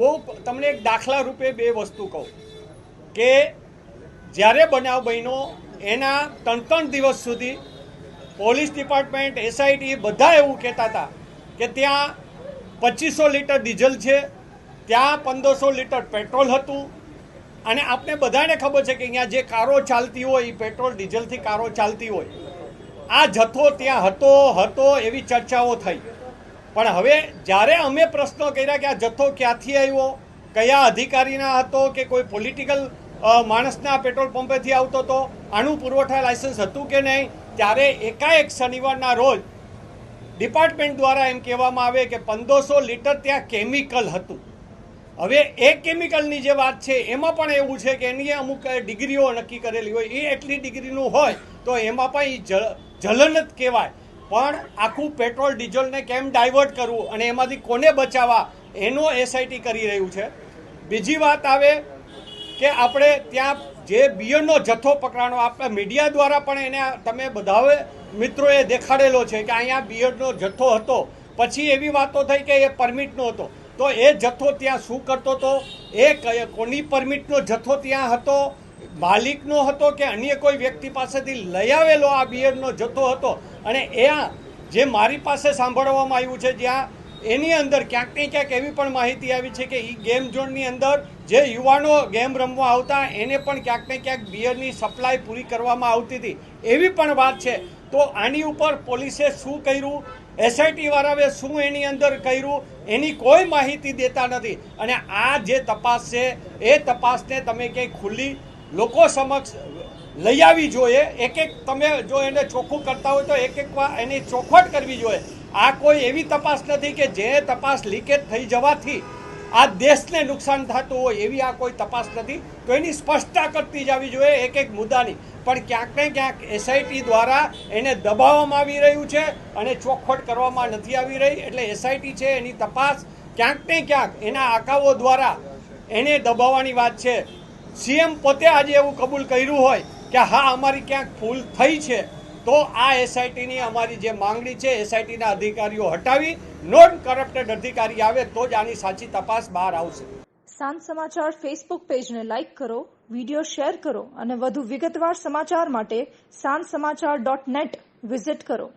બહુ તમને એક દાખલા રૂપે બે વસ્તુ કહું કે જ્યારે બનાવ બન્યો, એના ત્રણ ત્રણ દિવસ સુધી પોલીસ ડિપાર્ટમેન્ટ એસઆઈટી બધા એવું કહેતા હતા કે ત્યાં પચીસો લીટર ડીઝલ છે, ત્યાં પંદરસો લીટર પેટ્રોલ હતું. અને આપણે બધાને ખબર છે કે અહીંયા જે કારો ચાલતી હોય એ પેટ્રોલ ડીઝલથી કારો ચાલતી હોય, આ જથ્થો ત્યાં હતો હતો એવી ચર્ચાઓ થઈ. પણ હવે જ્યારે અમે પ્રશ્નો કર્યા કે આ જથ્થો ક્યાંથી આવ્યો, કયા અધિકારીના હતો કે કોઈ પોલિટિકલ માણસના પેટ્રોલ પંપેથી આવતો હતો, આનું પુરવઠા લાયસન્સ હતું કે નહીં, ત્યારે એકાએક શનિવારના રોજ ડિપાર્ટમેન્ટ દ્વારા એમ કહેવામાં આવે કે પંદરસો લીટર ત્યાં કેમિકલ હતું. હવે એ કેમિકલની જે વાત છે, એમાં પણ એવું છે કે એની અમુક ડિગ્રીઓ નક્કી કરેલી હોય, એ એટલી ડિગ્રીનું હોય, તો એમાં પણ એ જલ- જલન જ કહેવાય. પણ આખું પેટ્રોલ, ડીઝલને કેમ ડાયવર્ટ કરવું અને એમાંથી કોને બચાવવા, એનો એસઆઈટી કરી રહ્યું છે. બીજી વાત આવે કે આપણે ત્યાં જે બિયરનો જથ્થો પકડાણો આપણે મીડિયા દ્વારા પણ એને તમે બધાએ મિત્રોએ દેખાડેલો છે કે અહીંયા બિયરનો જથ્થો હતો. પછી એવી વાતો થઈ કે એ પરમિટનો હતો. તો એ જથ્થો ત્યાં શું કરતો હતો? એ કોની પરમિટનો જથ્થો ત્યાં હતો? માલિકનો હતો કે અન્ય કોઈ વ્યક્તિ પાસેથી લઈ આવેલો આ બિયરનો જથ્થો હતો? અને એ જે મારી પાસે સાંભળવામાં આવ્યું છે, જ્યાં એની અંદર ક્યાંક ને ક્યાંક એવી પણ માહિતી આવી છે કે એ ગેમ ઝોનની અંદર જે યુવાનો ગેમ રમવા આવતા, એને પણ ક્યાંક ને ક્યાંક બિયરની સપ્લાય પૂરી કરવામાં આવતી હતી. એવી પણ વાત છે. તો આની ઉપર પોલીસે શું કર્યું? એસઆઈટી વાળાએ શું એની અંદર કર્યું? એની કોઈ માહિતી દેતા નથી. અને આ જે તપાસ છે, એ તપાસને તમે ક્યાંય ખુલ્લી લોકો સમક્ષ લઈ આવી જોઈએ. એક એક તમે જો એને ચોખ્ખું કરતા હોય તો એક એક એની ચોખવટ કરવી જોઈએ. આ કોઈ એવી તપાસ નથી કે જે તપાસ લીકેજ થઈ જવાથી આ દેશને નુકસાન થતું હોય એવી આ કોઈ તપાસ નથી. તો એની સ્પષ્ટતા કરતી જવી જોઈએ એક એક મુદ્દાની. પણ ક્યાંક ને ક્યાંક એસઆઈટી દ્વારા એને દબાવવામાં આવી રહ્યું છે અને ચોખવટ કરવામાં નથી આવી રહી. એટલે એસઆઈટી છે, એની તપાસ ક્યાંક ને ક્યાંક એના આકાઓ દ્વારા એને દબાવવાની વાત છે. સીએમ પોતે આજે એવું કબૂલ કર્યું હોય કે હા, અમારી ક્યાંક ભૂલ થઈ છે, તો આ એસઆઈટીની અમારી જે માંગણી છે, એસઆઈટીના અધિકારીઓ હટાવી, નોન કરપ્ટેડ અધિકારી આવે તો જ આની સાચી તપાસ બહાર આવશે. સાંજ સમાચાર ફેસબુક પેજને લાઇક કરો વીડિયો શેર કરો અને વધુ વિગતવાર સમાચાર માટે સાંજ સમાચાર ડોટ નેટ વિઝિટ કરો.